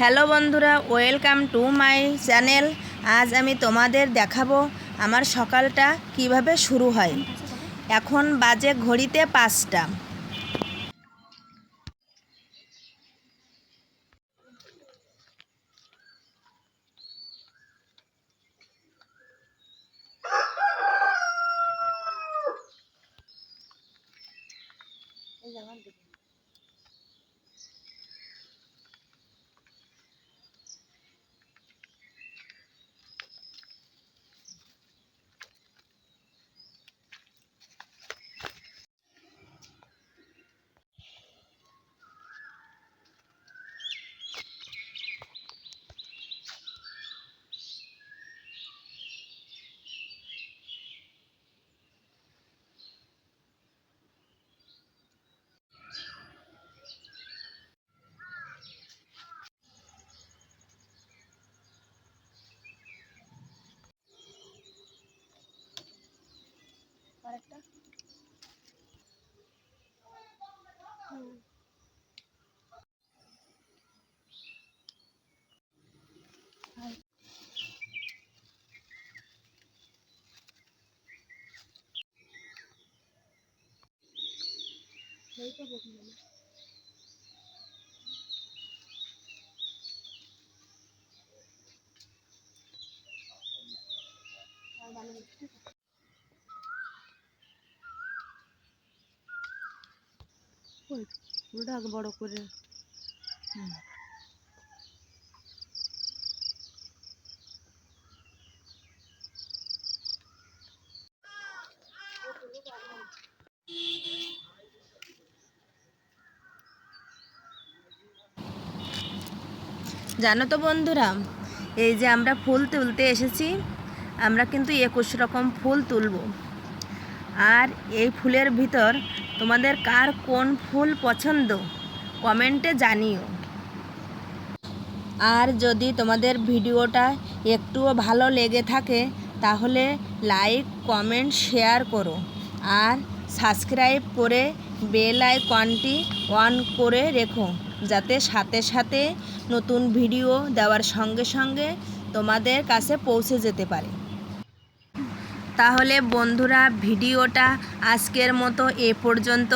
Hello বন্ধুরা, welcome to my channel. আজ আমি তোমাদের দেখাবো আমার সকালটা কীভাবে শুরু হয়। এখন বাজে ঘড়িতে পাঁচটা। আরেকটা। এইটা বলুন আর ভালো বড় করে। জানো তো বন্ধুরা, এই যে আমরা ফুল তুলতে এসেছি, আমরা কিন্তু একুশ রকম ফুল তুলব। আর এই ফুলের ভিতর তোমাদের কার কোন ফুল পছন্দ? কমেন্টে জানিও। আর যদি তোমাদের ভিডিওটা একটুও ভালো লেগে থাকে, তাহলে লাইক, কমেন্ট, শেয়ার করো। আর সাবস্ক্রাইব করে বেল আইকনটি অন করে রেখো, যাতে সাথে সাথে নতুন ভিডিও দেওয়ার সঙ্গে সঙ্গে তোমাদের কাছে পৌঁছে যেতে পারে। তাহলে বন্ধুরা ভিডিওটা আজকের মতো এ পর্যন্ত।